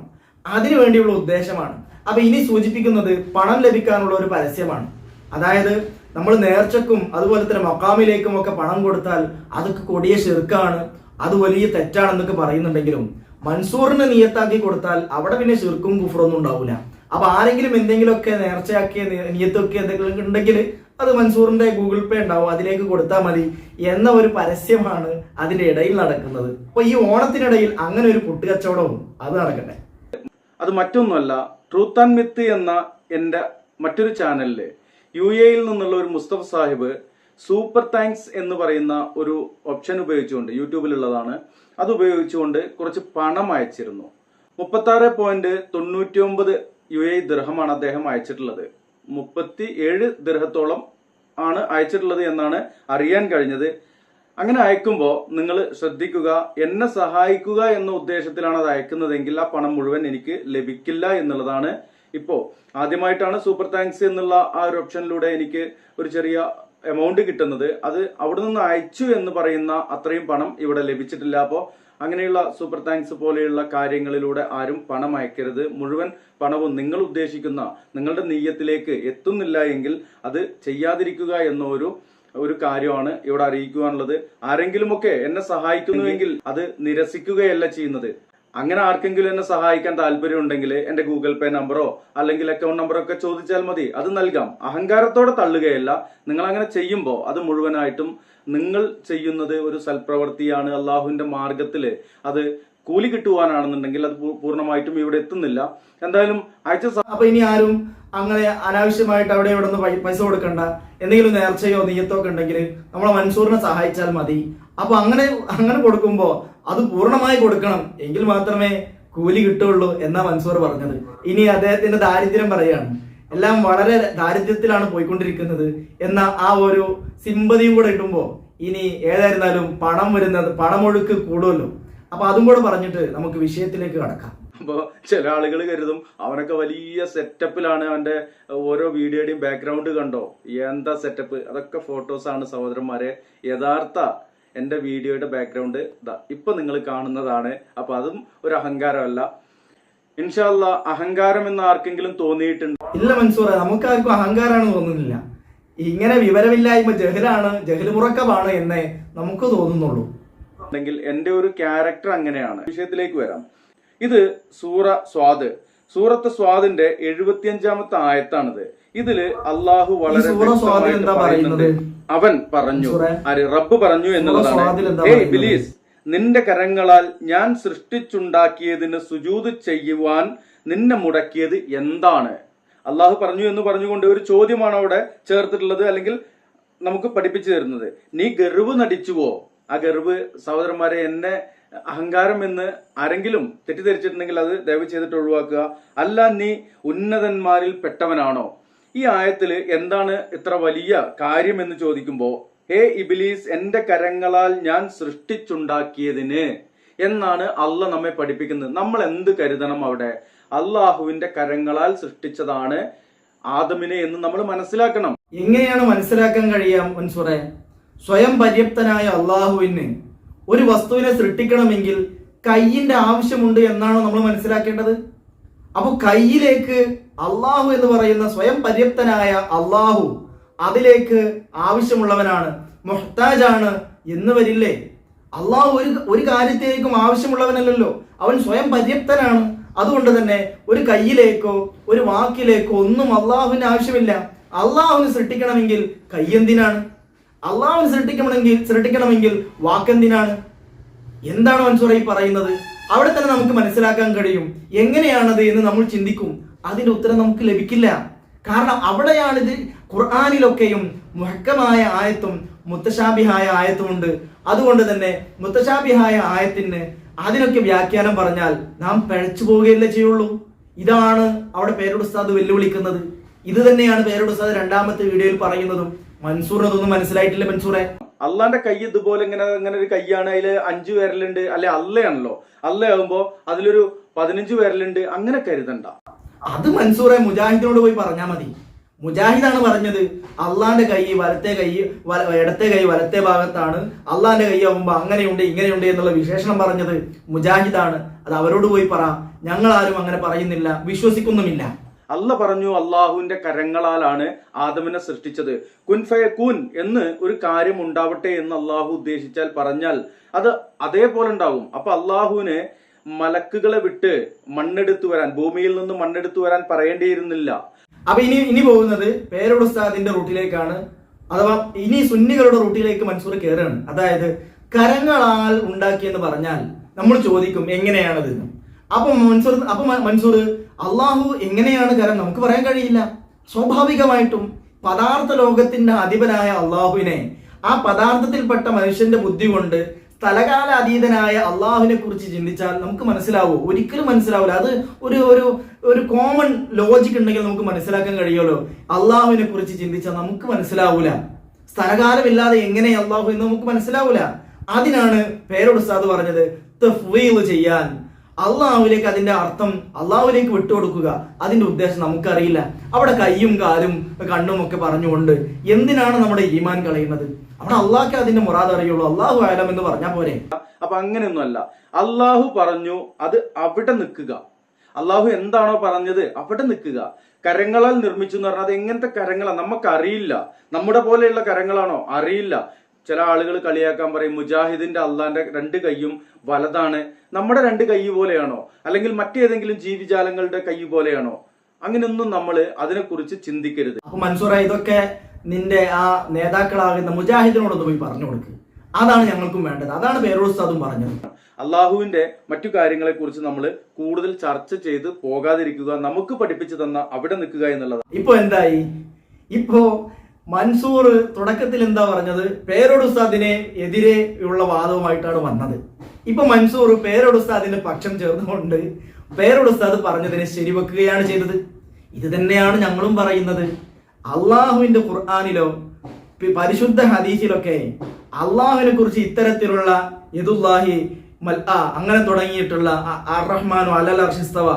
അതിനു വേണ്ടിയുള്ള ഉദ്ദേശമാണ്. അപ്പൊ ഇനി സൂചിപ്പിക്കുന്നത് പണം ലഭിക്കാനുള്ള ഒരു പരസ്യമാണ്. അതായത് നമ്മൾ നേർച്ചക്കും അതുപോലെ തന്നെ മൊക്കാമിലേക്കും ഒക്കെ പണം കൊടുത്താൽ അതൊക്കെ കൊടിയ ഷിർക്കാണ് അത് വലിയ തെറ്റാണെന്നൊക്കെ പറയുന്നുണ്ടെങ്കിലും മൻസൂറിന് നിയത്താക്കി കൊടുത്താൽ അവിടെ പിന്നെ ഷിർക്കും കുഫറൊന്നും ഉണ്ടാവില്ല അപ്പൊ ആരെങ്കിലും എന്തെങ്കിലുമൊക്കെ നേർച്ചയാക്കിയ നിയത്തൊക്കെ എന്തെങ്കിലും ഉണ്ടെങ്കിൽ അത് മൻസൂറിന്റെ ഗൂഗിൾ പേ ഉണ്ടാവും അതിലേക്ക് കൊടുത്താൽ മതി എന്ന ഒരു പരസ്യമാണ് അതിന്റെ ഇടയിൽ നടക്കുന്നത്. അപ്പൊ ഈ ഓണത്തിനിടയിൽ അങ്ങനെ ഒരു പുട്ടുകച്ചവടവും അത് നടക്കട്ടെ. അത് മറ്റൊന്നുമല്ല ട്രൂത്ത് ആൻഡ് മിത്ത് എന്ന എന്റെ മറ്റൊരു ചാനലിൽ യു എയിൽ നിന്നുള്ള ഒരു മുസ്തഫ സാഹിബ് സൂപ്പർ താങ്ക്സ് എന്ന് പറയുന്ന ഒരു ഓപ്ഷൻ ഉപയോഗിച്ചുകൊണ്ട് യൂട്യൂബിലുള്ളതാണ്. അത് ഉപയോഗിച്ചുകൊണ്ട് കുറച്ച് പണം അയച്ചിരുന്നു. മുപ്പത്തി ആറ് പോയിന്റ് തൊണ്ണൂറ്റി ഒമ്പത് യു എ ദൃഹമാണ് അദ്ദേഹം അയച്ചിട്ടുള്ളത്. മുപ്പത്തി ഏഴ് ദൃഹത്തോളം ആണ് അയച്ചിട്ടുള്ളത് എന്നാണ് അറിയാൻ കഴിഞ്ഞത്. അങ്ങനെ അയക്കുമ്പോൾ നിങ്ങൾ ശ്രദ്ധിക്കുക എന്നെ സഹായിക്കുക എന്ന ഉദ്ദേശത്തിലാണ് അത് അയക്കുന്നതെങ്കിൽ ആ പണം മുഴുവൻ എനിക്ക് ലഭിക്കില്ല എന്നുള്ളതാണ് ഇപ്പോ. ആദ്യമായിട്ടാണ് സൂപ്പർ താങ്ക്സ് എന്നുള്ള ആ ഒരു ഓപ്ഷനിലൂടെ എനിക്ക് ഒരു ചെറിയ എമൗണ്ട് കിട്ടുന്നത്. അത് അവിടെ നിന്ന് അയച്ചു എന്ന് പറയുന്ന അത്രയും പണം ഇവിടെ ലഭിച്ചിട്ടില്ല. അപ്പോൾ അങ്ങനെയുള്ള സൂപ്പർ താങ്ക്സ് പോലെയുള്ള കാര്യങ്ങളിലൂടെ ആരും പണം അയക്കരുത്. മുഴുവൻ പണവും നിങ്ങൾ ഉദ്ദേശിക്കുന്ന നിങ്ങളുടെ നീയത്തിലേക്ക് എത്തുന്നില്ല എങ്കിൽ അത് ചെയ്യാതിരിക്കുക എന്ന ഒരു കാര്യമാണ് ഇവിടെ അറിയിക്കുവാനുള്ളത്. ആരെങ്കിലുമൊക്കെ എന്നെ സഹായിക്കുന്നുവെങ്കിൽ അത് നിരസിക്കുകയല്ല ചെയ്യുന്നത്. അങ്ങനെ ആർക്കെങ്കിലും എന്നെ സഹായിക്കാൻ താല്പര്യം ഉണ്ടെങ്കിൽ എന്റെ ഗൂഗിൾ പേ നമ്പറോ അല്ലെങ്കിൽ അക്കൗണ്ട് നമ്പറോ ഒക്കെ ചോദിച്ചാൽ മതി. അത് നൽകാം. അഹങ്കാരത്തോടെ തള്ളുകയല്ല. നിങ്ങൾ അങ്ങനെ ചെയ്യുമ്പോൾ അത് മുഴുവനായിട്ടും നിങ്ങൾ ചെയ്യുന്നത് ഒരു സൽപ്രവൃത്തിയാണ് അള്ളാഹുവിന്റെ മാർഗത്തിൽ അത് കൂലി കിട്ടുവാനാണെന്നുണ്ടെങ്കിൽ അത് പൂർണമായിട്ടും ഇവിടെ എത്തുന്നില്ല. എന്തായാലും അയച്ച അപ്പൊ ഇനി ആരും അങ്ങനെ അനാവശ്യമായിട്ട് അവിടെ ഇവിടെ നിന്ന് പൈസ കൊടുക്കണ്ട. എന്തെങ്കിലും നേർച്ചയോ നെയ്യത്തോ ഒക്കെ ഉണ്ടെങ്കിൽ നമ്മളെ മൻസൂറിനെ സഹായിച്ചാൽ മതി. അപ്പൊ അങ്ങനെ അങ്ങനെ കൊടുക്കുമ്പോൾ അത് പൂർണമായി കൊടുക്കണം. എങ്കിൽ മാത്രമേ കൂലി കിട്ടുള്ളൂ എന്നാ മൻസൂർ പറഞ്ഞത്. ഇനി അദ്ദേഹത്തിന്റെ ദാരിദ്ര്യം പറയാണ് എല്ലാം വളരെ ദാരിദ്ര്യത്തിലാണ് പോയിക്കൊണ്ടിരിക്കുന്നത് എന്ന ആ ഒരു സിമ്പതിയും കൂടെ കിട്ടുമ്പോൾ ഇനി ഏതായിരുന്നാലും പണം വരുന്നത് പണമൊഴുക്ക് കൂടുമല്ലോ. അപ്പൊ അതും കൂടെ പറഞ്ഞിട്ട് നമുക്ക് വിഷയത്തിലേക്ക് കടക്കാം. അപ്പോ ചില ആളുകൾ കരുതും അവനൊക്കെ വലിയ സെറ്റപ്പിലാണ് അവന്റെ ഓരോ വീഡിയോയുടെയും ബാക്ക്ഗ്രൗണ്ട് കണ്ടോ? എന്താ സെറ്റപ്പ് അതൊക്കെ ഫോട്ടോസ് ആണ് സഹോദരന്മാരെ. യഥാർത്ഥ എന്റെ വീഡിയോയുടെ ബാക്ക്ഗ്രൗണ്ട് ഇതാ ഇപ്പൊ നിങ്ങൾ കാണുന്നതാണ്. അപ്പൊ അതും ഒരു അഹങ്കാരമല്ല. ഇൻഷാല്ല അഹങ്കാരം എന്ന് ആർക്കെങ്കിലും തോന്നിയിട്ടുണ്ട്? ഇല്ല മൻസൂറ നമുക്ക് ആർക്കും അഹങ്കാരമാണ് തോന്നുന്നില്ല. ഇങ്ങനെ വിവരമില്ലായ്മ ജഹലാണ് ജഹൽ മുറക്കമാണ് എന്നേ നമുക്ക് തോന്നുന്നുള്ളൂ. അല്ലെങ്കിൽ എന്റെ ഒരു ക്യാരക്ടർ അങ്ങനെയാണ്. വിഷയത്തിലേക്ക് വരാം. ഇത് സൂറ സ്വാദ്. സൂറത്ത് സ്വാദിന്റെ എഴുപത്തിയഞ്ചാമത്തെ ആയത്താണിത്. ഇതിൽ അള്ളാഹു വളരെ വ്യക്തമായിട്ട് പറയുന്നത്? അവൻ പറഞ്ഞു. അരെ ആര്? റബ്ബ് പറഞ്ഞു എന്നുള്ളതാണ്. ഏയ് ബിലീസ് നിന്റെ കരങ്ങളാൽ ഞാൻ സൃഷ്ടിച്ചുണ്ടാക്കിയതിന് സുജൂത് ചെയ്യുവാൻ നിന്നെ മുടക്കിയത് എന്താണ്? അള്ളാഹു പറഞ്ഞു എന്ന് പറഞ്ഞുകൊണ്ട് ഒരു ചോദ്യമാണ് അവിടെ ചേർത്തിട്ടുള്ളത് അല്ലെങ്കിൽ നമുക്ക് പഠിപ്പിച്ചു തരുന്നത്. നീ ഗർവ് നടിച്ചുവോ? ആ ഗർവ് സഹോദരന്മാരെ എന്നെ അഹങ്കാരം എന്ന് ആരെങ്കിലും തെറ്റിദ്ധരിച്ചിട്ടുണ്ടെങ്കിൽ അത് ദയവ് ചെയ്തിട്ട് ഒഴിവാക്കുക. അല്ല നീ ഉന്നതന്മാരിൽ പെട്ടവനാണോ? ഈ ആയത്തിൽ എന്താണ് ഇത്ര വലിയ കാര്യം എന്ന് ചോദിക്കുമ്പോൾ ഹേ ഇബിലീസ് എന്റെ കരങ്ങളാൽ ഞാൻ സൃഷ്ടിച്ചുണ്ടാക്കിയതിന് എന്നാണ് അല്ല നമ്മെ പഠിപ്പിക്കുന്നത്. നമ്മൾ എന്ത് കരുതണം അവിടെ? അള്ളാഹുവിന്റെ കരങ്ങളാൽ സൃഷ്ടിച്ചതാണ് ആദമിനെ എന്ന് നമ്മൾ മനസ്സിലാക്കണം. എങ്ങനെയാണ് മനസ്സിലാക്കാൻ കഴിയാം മൻസൂറെ? സ്വയം പര്യപ്തനായ അള്ളാഹുവിന് ഒരു വസ്തുവിനെ സൃഷ്ടിക്കണമെങ്കിൽ കയ്യിന്റെ ആവശ്യമുണ്ട് എന്നാണോ നമ്മൾ മനസ്സിലാക്കേണ്ടത്? അപ്പൊ കയ്യിലേക്ക് അള്ളാഹു എന്ന് പറയുന്ന സ്വയം പര്യാപ്തനായ അള്ളാഹു അതിലേക്ക് ആവശ്യമുള്ളവനാണ് മൊഹ്താജാണ് എന്ന് വരില്ലേ? അള്ളാഹു ഒരു ഒരു കാര്യത്തേക്കും ആവശ്യമുള്ളവനല്ലല്ലോ. അവൻ സ്വയം പര്യാപ്തനാണ്. അതുകൊണ്ട് തന്നെ ഒരു കയ്യിലേക്കോ ഒരു വാക്കിലേക്കോ ഒന്നും അള്ളാഹുവിന് ആവശ്യമില്ല. അള്ളാഹുവിന് സൃഷ്ടിക്കണമെങ്കിൽ കയ്യെന്തിനാണ് അള്ളാഹുവിന് സൃഷ്ടിക്കണമെങ്കിൽ സൃഷ്ടിക്കണമെങ്കിൽ വാക്കെന്തിനാണ്? എന്താണ് മൻസൂർ ഈ പറയുന്നത്? അവിടെ തന്നെ നമുക്ക് മനസ്സിലാക്കാൻ കഴിയും എങ്ങനെയാണത് എന്ന് നമ്മൾ ചിന്തിക്കും. അതിന്റെ ഉത്തരം നമുക്ക് ലഭിക്കില്ല. കാരണം അവിടെയാണിത് ഖുർആാനിലൊക്കെയും മുഹക്കമായ ആയത്തും മുത്തശാബിഹായ ആയത്തും ഉണ്ട്. അതുകൊണ്ട് തന്നെ മുത്തശാബിഹായ ആയത്തിന് അതിനൊക്കെ വ്യാഖ്യാനം പറഞ്ഞാൽ നാം പഴച്ചു പോവുകയല്ലേ ചെയ്യുള്ളൂ? ഇതാണ് അവിടെ പേരോട് ഉസ്താദ് വെല്ലുവിളിക്കുന്നത്. ഇത് തന്നെയാണ് പേരോട് ഉസ്താദ് രണ്ടാമത്തെ വീഡിയോയിൽ പറയുന്നതും. മൻസൂറിന് അതൊന്നും മനസ്സിലായിട്ടില്ല മൻസൂറെ. അള്ളാന്റെ കൈ ഇതുപോലെ ഇങ്ങനെ ഇങ്ങനെ ഒരു കൈയാണ് അതിൽ അഞ്ചു വിരലുണ്ട് അല്ലെ? അല്ലയാണല്ലോ അല്ലയാകുമ്പോ അതിലൊരു പതിനഞ്ച് വിരലുണ്ട് അങ്ങനെ കരുതണ്ട. അത് മൻസൂറെ മുജാഹിദിനോട് പോയി പറഞ്ഞാൽ മതി. മുജാഹിദാണ് പറഞ്ഞത് അള്ളാന്റെ കൈ വലത്തെ കൈ ഇടത്തെ കൈ വലത്തെ ഭാഗത്താണ് അള്ളാന്റെ കൈ ആകുമ്പോ അങ്ങനെയുണ്ട് ഇങ്ങനെയുണ്ട് എന്നുള്ള വിശേഷണം പറഞ്ഞത് മുജാഹിദാണ്. അത് അവരോട് പോയി പറ. ഞങ്ങൾ ആരും അങ്ങനെ പറയുന്നില്ല വിശ്വസിക്കുന്നുമില്ല. അല്ല പറഞ്ഞു അള്ളാഹുവിന്റെ കരങ്ങളാലാണ് ആദമിനെ സൃഷ്ടിച്ചത്. കുൻഫയ കുൻ എന്ന് ഒരു കാര്യം ഉണ്ടാവട്ടെ എന്ന് അള്ളാഹു ഉദ്ദേശിച്ചാൽ പറഞ്ഞാൽ അത് അതേപോലെ ഉണ്ടാവും. അപ്പൊ അള്ളാഹുവിന് മലക്കുകളെ വിട്ട് മണ്ണെടുത്തു വരാൻ ഭൂമിയിൽ നിന്ന് മണ്ണെടുത്തു വരാൻ പറയേണ്ടിയിരുന്നില്ല. അപ്പൊ ഇനി ഇനി പോകുന്നത് പേരോടുസ്താദിന്റെ റൂട്ടിലേക്കാണ്. അഥവാ ഇനി സുന്നികളുടെ റൂട്ടിലേക്ക് മൻസൂർ കയറുകയാണ് അതായത് കരങ്ങളാൽ ഉണ്ടാക്കിയെന്ന് പറഞ്ഞാൽ നമ്മൾ ചോദിക്കും എങ്ങനെയാണത്. അപ്പൊ മൻസൂർ അപ്പൊ മൻസൂർ അള്ളാഹു എങ്ങനെയാണ് കാരണം നമുക്ക് പറയാൻ കഴിയില്ല. സ്വാഭാവികമായിട്ടും പദാർത്ഥ ലോകത്തിന്റെ അധിപനായ അള്ളാഹുവിനെ ആ പദാർത്ഥത്തിൽപ്പെട്ട മനുഷ്യന്റെ ബുദ്ധി കൊണ്ട് സ്ഥലകാല അതീതനായ അള്ളാഹുവിനെ കുറിച്ച് ചിന്തിച്ചാൽ നമുക്ക് മനസ്സിലാവൂ? ഒരിക്കലും മനസ്സിലാവില്ല. അത് ഒരു ഒരു ഒരു കോമൺ ലോജിക് ഉണ്ടെങ്കിൽ നമുക്ക് മനസ്സിലാക്കാൻ കഴിയുമല്ലോ. അള്ളാഹുവിനെ കുറിച്ച് ചിന്തിച്ചാൽ നമുക്ക് മനസ്സിലാവൂല. സ്ഥലകാലമില്ലാതെ എങ്ങനെ അള്ളാഹു എന്ന് നമുക്ക് മനസ്സിലാവൂല. അതിനാണ് പേരോട് ഉസ്താദ് പറഞ്ഞത് ചെയ്യാൻ. അള്ളാഹുവിലേക്ക് അതിന്റെ അർത്ഥം അള്ളാഹുവിലേക്ക് വിട്ടുകൊടുക്കുക. അതിന്റെ ഉദ്ദേശം നമുക്കറിയില്ല. അവിടെ കയ്യും കാലും കണ്ണും ഒക്കെ പറഞ്ഞുകൊണ്ട് എന്തിനാണ് നമ്മുടെ ഈമാൻ കളയുന്നത്? അവിടെ അള്ളാഹ്ക്ക് അതിന്റെ മുറാദ് അറിയുള്ളൂ. അള്ളാഹു ആലം എന്ന് പറഞ്ഞാൽ പോരെ. അപ്പൊ അങ്ങനെയൊന്നുമല്ല. അള്ളാഹു പറഞ്ഞു അത് അവിടെ നിൽക്കുക. അള്ളാഹു എന്താണോ പറഞ്ഞത് അവിടെ നിൽക്കുക. കരങ്ങളാൽ നിർമ്മിച്ചു എന്ന് പറഞ്ഞാൽ അത് എങ്ങനത്തെ കരങ്ങളാണ് നമുക്കറിയില്ല. നമ്മുടെ പോലെയുള്ള കരങ്ങളാണോ? അറിയില്ല. ചില ആളുകൾ കളിയാക്കാൻ പറയും മുജാഹിദിന്റെ അള്ളാന്റെ രണ്ട് കൈയും വലതാണ്. നമ്മുടെ രണ്ട് കൈ പോലെയാണോ? അല്ലെങ്കിൽ മറ്റേതെങ്കിലും ജീവിജാലങ്ങളുടെ കൈ പോലെയാണോ? അങ്ങനെയൊന്നും നമ്മൾ അതിനെക്കുറിച്ച് ചിന്തിക്കരുത്. അപ്പൊ മൻസൂറ ഇതൊക്കെ നിന്റെ ആ നേതാക്കളാകുന്ന മുജാഹിദിനോടൊന്ന് പോയി പറഞ്ഞു കൊടുക്ക്. അതാണ് ഞങ്ങൾക്കും വേണ്ടത്. അതാണ് പേരോട് ഉസ്താദും പറഞ്ഞത്. അള്ളാഹുവിന്റെ മറ്റു കാര്യങ്ങളെ കുറിച്ച് നമ്മൾ കൂടുതൽ ചർച്ച ചെയ്ത് പോകാതിരിക്കുക നമുക്ക് പഠിപ്പിച്ചു തന്ന അവിടെ നിൽക്കുക എന്നുള്ളതാണ്. ഇപ്പൊ എന്തായി? ഇപ്പോ മൻസൂർ തുടക്കത്തിൽ എന്താ പറഞ്ഞത്? പേരൊടുസ്താദിനെ എതിരെ ഉള്ള വാദവുമായിട്ടാണ് വന്നത്. ഇപ്പൊ മൻസൂർ പേരൊടുസ്താദിന്റെ പക്ഷം ചേർന്നുകൊണ്ട് പേരൊടുസ്താദ് പറഞ്ഞതിനെ ശരിവെക്കുകയാണ് ചെയ്തത്. ഇത് തന്നെയാണ് ഞങ്ങളും പറയുന്നത്. അള്ളാഹുവിന്റെ ഖുർആാനിലോ പരിശുദ്ധ ഹദീസിലൊക്കെ അള്ളാഹുവിനെ കുറിച്ച് ഇത്തരത്തിലുള്ള യദുല്ലാഹി മൽ ആ അങ്ങനെ തുടങ്ങിയിട്ടുള്ള അർ റഹ്മാനു അലൽ അർഷിസ്തവ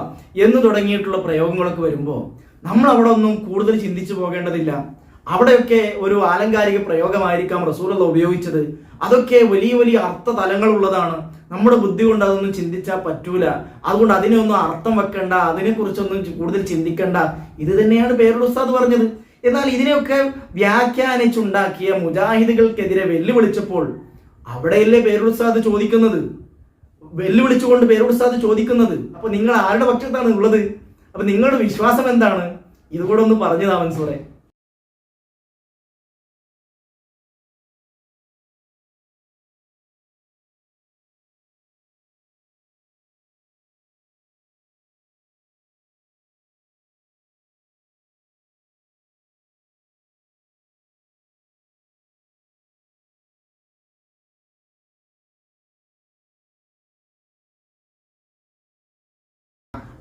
എന്ന് തുടങ്ങിയിട്ടുള്ള പ്രയോഗങ്ങളൊക്കെ വരുമ്പോൾ നമ്മൾ അവിടെ ഒന്നും കൂടുതൽ ചിന്തിച്ചു പോകേണ്ടതില്ല. അവിടെയൊക്കെ ഒരു ആലങ്കാരിക പ്രയോഗമായിരിക്കാം റസൂലുള്ള ഉപയോഗിച്ചത്. അതൊക്കെ വലിയ വലിയ അർത്ഥ തലങ്ങളുള്ളതാണ് നമ്മുടെ ബുദ്ധി കൊണ്ട് അതൊന്നും ചിന്തിച്ചാൽ പറ്റൂല. അതുകൊണ്ട് അതിനൊന്നും അർത്ഥം വെക്കണ്ട അതിനെക്കുറിച്ചൊന്നും കൂടുതൽ ചിന്തിക്കണ്ട. ഇത് തന്നെയാണ് പേരുള്ള ഉസ്താദ് പറഞ്ഞത്. എന്നാൽ ഇതിനെയൊക്കെ വ്യാഖ്യാനിച്ചുണ്ടാക്കിയ മുജാഹിദുകൾക്കെതിരെ വെല്ലുവിളിച്ചപ്പോൾ അവിടെയല്ലേ പേരുത്സാദ് ചോദിക്കുന്നത്? വെല്ലുവിളിച്ചുകൊണ്ട് പേരുത്സാദ് ചോദിക്കുന്നത്? അപ്പൊ നിങ്ങൾ ആരുടെ പക്ഷത്താണ് ഉള്ളത്? അപ്പൊ നിങ്ങളുടെ വിശ്വാസം എന്താണ്? ഇതുകൂടെ ഒന്ന് പറഞ്ഞതാ മൻസൂറെ.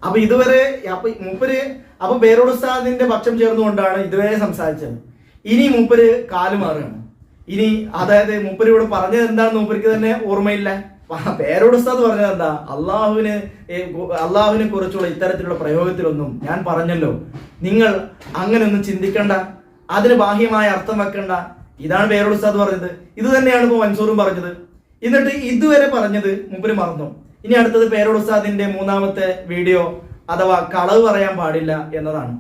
അപ്പൊ ഇതുവരെ അപ്പൊ മൂപ്പര് അപ്പൊ പേരോട് ഉസ്താദിന്റെ പക്ഷം ചേർന്നുകൊണ്ടാണ് ഇതുവരെ സംസാരിച്ചത്. ഇനി മൂപ്പര് കാൽ മാറുകയാണ്. ഇനി അതായത് മൂപ്പര് ഇവിടെ പറഞ്ഞത് എന്താണെന്ന് മൂപ്പർക്ക് തന്നെ ഓർമ്മയില്ല. പേരോടുസ്താദ് പറഞ്ഞത് എന്താ? അള്ളാഹുവിന് അള്ളാഹുവിനെ കുറിച്ചുള്ള ഇത്തരത്തിലുള്ള പ്രയോഗത്തിലൊന്നും ഞാൻ പറഞ്ഞല്ലോ. നിങ്ങൾ അങ്ങനെ ഒന്നും ചിന്തിക്കണ്ട. അതിന് ബാഹ്യമായ അർത്ഥം വെക്കണ്ട. ഇതാണ് പേരോട് ഉസ്താദ് പറഞ്ഞത്. ഇത് തന്നെയാണ് ഇപ്പൊ മൻസൂറും പറഞ്ഞത്. എന്നിട്ട് ഇതുവരെ പറഞ്ഞത് മൂപ്പര് മറന്നു. ഇനി അടുത്തത് പേരോട് ഉസ്താദിന്റെ മൂന്നാമത്തെ വീഡിയോ അഥവാ കളവ് പറയാൻ പാടില്ല എന്നതാണ്.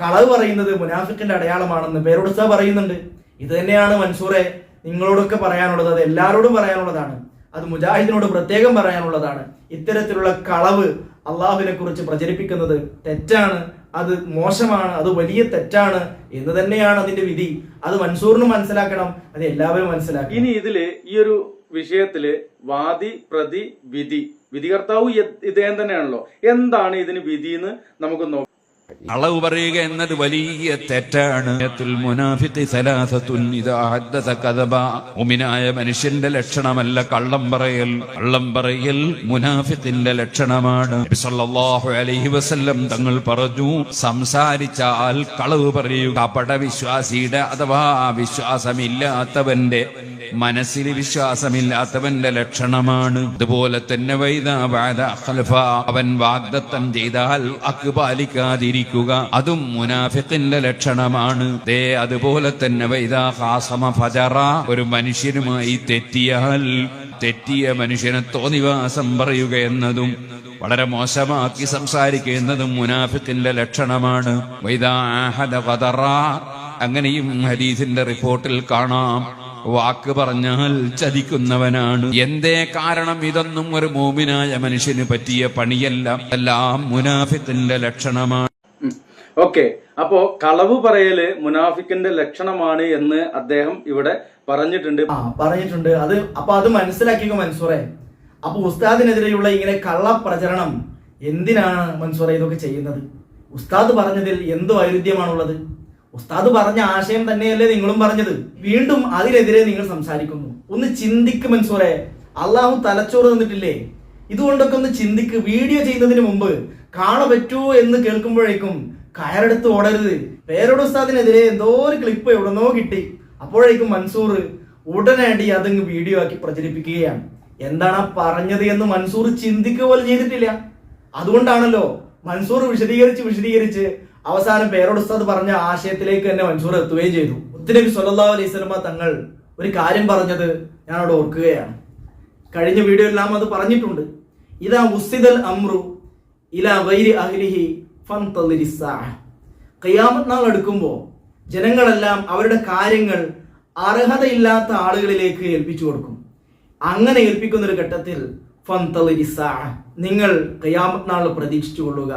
കളവ് പറയുന്നത് മുനാഫിക്കിന്റെ അടയാളമാണെന്ന് പേരോട് ഉസ്താദ് പറയുന്നുണ്ട്. ഇത് തന്നെയാണ് മൻസൂറെ നിങ്ങളോടൊക്കെ പറയാനുള്ളത് അത് എല്ലാവരോടും പറയാനുള്ളതാണ്. അത് മുജാഹിദിനോട് പ്രത്യേകം പറയാനുള്ളതാണ്. ഇത്തരത്തിലുള്ള കളവ് അള്ളാഹുവിനെ കുറിച്ച് പ്രചരിപ്പിക്കുന്നത് തെറ്റാണ് അത് മോശമാണ് അത് വലിയ തെറ്റാണ് എന്ന് തന്നെയാണ് അതിന്റെ വിധി. അത് മൻസൂറിനും മനസ്സിലാക്കണം അത് എല്ലാവരും മനസ്സിലാക്കണം. ഇനി ഇതിൽ ഈ ഒരു വിഷയത്തിൽ വാദി പ്രതി വിധി വിധികർത്താവ് ഇദ്ദേഹം തന്നെയാണല്ലോ. എന്താണ് ഇതിന് വിധി എന്ന് നമുക്ക് നോക്കാം. അളവ് പറയുക എന്നത് വലിയ തെറ്റാണ്. ഉമിനായ മനുഷ്യന്റെ ലക്ഷണമല്ല കള്ളം പറയൽ. കള്ളം പറയൽ മുനാഫിത്തിന്റെ ലക്ഷണമാണ്. അലൈഹി വസല്ലം തങ്ങൾ പറഞ്ഞു സംസാരിച്ചാൽ കളവ് പറയുക കപട വിശ്വാസിയുടെ അഥവാ വിശ്വാസമില്ലാത്തവന്റെ മനസ്സിൽ വിശ്വാസമില്ലാത്തവന്റെ ലക്ഷണമാണ്. അതുപോലെ തന്നെ വൈദ അവൻ വാഗ്ദത്തം ചെയ്താൽ അക്ക് പാലിക്കാതിരിക്കുക അതും മുനാഫിക്കിന്റെ ലക്ഷണമാണ്. ദേ അതുപോലെ തന്നെ വൈദാ ഹാസമ ഫജറ ഒരു മനുഷ്യനുമായി തെറ്റിയാൽ തെറ്റിയ മനുഷ്യനെ തോന്നിവാസം പറയുക എന്നതും വളരെ മോശമാക്കി സംസാരിക്കുന്നതും മുനാഫിക്കിന്റെ ലക്ഷണമാണ്. അങ്ങനെയും ഹദീസിന്റെ റിപ്പോർട്ടിൽ കാണാം. വാക്ക് പറഞ്ഞാൽ ചതിക്കുന്നവനാണ്. എന്തേ കാരണം? ഇതൊന്നും ഒരു മോമിനായ മനുഷ്യന് പറ്റിയ പണിയല്ല. എല്ലാം മുനാഫിത്തിന്റെ ലക്ഷണമാണ്. ഓക്കെ അപ്പോ കളവ് പറയൽ മുനാഫിക്കിന്റെ ലക്ഷണമാണ് എന്ന് അദ്ദേഹം ഇവിടെ പറഞ്ഞിട്ടുണ്ട്. ആ പറഞ്ഞിട്ടുണ്ട്. അത് അപ്പൊ അത് മനസ്സിലാക്കിക്കോ മൻസൂറെ. അപ്പൊ ഉസ്താദിനെതിരെയുള്ള ഇങ്ങനെ കള്ളപ്രചരണം എന്തിനാണ് മൻസൂറെ ഇതൊക്കെ ചെയ്യുന്നത്? ഉസ്താദ് പറഞ്ഞതിൽ എന്ത് വൈരുദ്ധ്യമാണുള്ളത്? ഉസ്താദ് പറഞ്ഞ ആശയം തന്നെയല്ലേ നിങ്ങളും പറഞ്ഞത്. വീണ്ടും അതിനെതിരെ നിങ്ങൾ സംസാരിക്കുന്നു. ഒന്ന് ചിന്തിക്കും മൻസൂറെ. അള്ളാഹു തലച്ചോറ് തന്നിട്ടില്ലേ? ഇതുകൊണ്ടൊക്കെ ഒന്ന് ചിന്തിക്ക്. വീഡിയോ ചെയ്യുന്നതിന് മുമ്പ് കാണ പറ്റൂ എന്ന് കേൾക്കുമ്പോഴേക്കും കയറെടുത്ത് ഓടരുത്. പേരോട് ഉസ്താദിനെതിരെ എന്തോ ഒരു ക്ലിപ്പ് എവിടെന്നോ കിട്ടി. അപ്പോഴേക്കും മൻസൂർ ഉടനടി അതങ്ങ് വീഡിയോ ആക്കി പ്രചരിപ്പിക്കുകയാണ്. എന്താണ് പറഞ്ഞത് എന്ന് മൻസൂർ ചിന്തിക്കുക പോലും ചെയ്തിട്ടില്ല. അതുകൊണ്ടാണല്ലോ മൻസൂർ വിശദീകരിച്ച് വിശദീകരിച്ച് അവസാനം പേരോട് ഉസ്താദ് പറഞ്ഞ ആശയത്തിലേക്ക് തന്നെ മൻസൂർ എത്തുകയും ചെയ്തു. മുത്തുനബി സല്ലല്ലാഹു അലൈഹി സ്വലമ തങ്ങൾ ഒരു കാര്യം പറഞ്ഞത് ഞാൻ അവിടെ ഓർക്കുകയാണ്. കഴിഞ്ഞ വീഡിയോയിലെല്ലാം അത് പറഞ്ഞിട്ടുണ്ട്. ഇതാ ഇലാ വൈരി നാൾ അടുക്കുമ്പോൾ ജനങ്ങളെല്ലാം അവരുടെ കാര്യങ്ങൾ അർഹതയില്ലാത്ത ആളുകളിലേക്ക് ഏൽപ്പിച്ചു കൊടുക്കും. അങ്ങനെ ഏൽപ്പിക്കുന്ന ഒരു ഘട്ടത്തിൽ നിങ്ങൾ ഖിയാമത്ത് നാൾ പ്രതീക്ഷിച്ചു കൊള്ളുക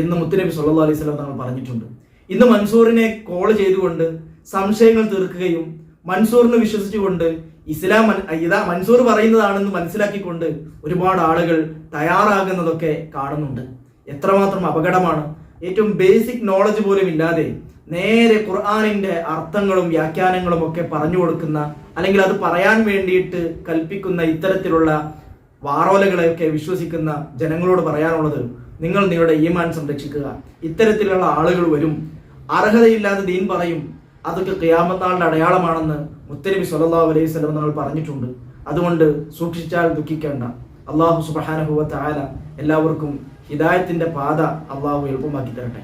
എന്ന് മുത്തുനബി സല്ലാ അലൈഹി വസല്ലം തങ്ങൾ പറഞ്ഞിട്ടുണ്ട്. ഇന്ന് മൻസൂറിനെ കോൾ ചെയ്തുകൊണ്ട് സംശയങ്ങൾ തീർക്കുകയും മൻസൂറിനെ വിശ്വസിച്ചുകൊണ്ട് ഇസ്ലാം ഇതാ മൻസൂർ പറയുന്നതാണെന്ന് മനസ്സിലാക്കിക്കൊണ്ട് ഒരുപാട് ആളുകൾ തയ്യാറാകുന്നതൊക്കെ കാണുന്നുണ്ട്. എത്രമാത്രം അപകടമാണ്. ഏറ്റവും ബേസിക് നോളജ് പോലും ഇല്ലാതെ നേരെ ഖുർആാനിന്റെ അർത്ഥങ്ങളും വ്യാഖ്യാനങ്ങളും ഒക്കെ പറഞ്ഞു കൊടുക്കുന്ന അല്ലെങ്കിൽ അത് പറയാൻ വേണ്ടിയിട്ട് കൽപ്പിക്കുന്ന ഇത്തരത്തിലുള്ള വാറോലകളെയൊക്കെ വിശ്വസിക്കുന്ന ജനങ്ങളോട് പറയാനുള്ളത് നിങ്ങൾ നിങ്ങളുടെ ഈമാൻ സംരക്ഷിക്കുക. ഇത്തരത്തിലുള്ള ആളുകൾ വരും. അർഹതയില്ലാതെ ദീൻ പറയും. അതൊക്കെ ക്രിയാമത്താളുടെ അടയാളമാണെന്ന് മുത്തനബി സല്ലല്ലാഹു അലൈഹി സ്വലം നമ്മൾ പറഞ്ഞിട്ടുണ്ട്. അതുകൊണ്ട് സൂക്ഷിച്ചാൽ ദുഃഖിക്കേണ്ട. അള്ളാഹു സുബ്ഹാനഹു വ എല്ലാവർക്കും ഹിദായത്തിന്റെ പാത അള്ളാഹു എളുപ്പമാക്കി തരട്ടെ.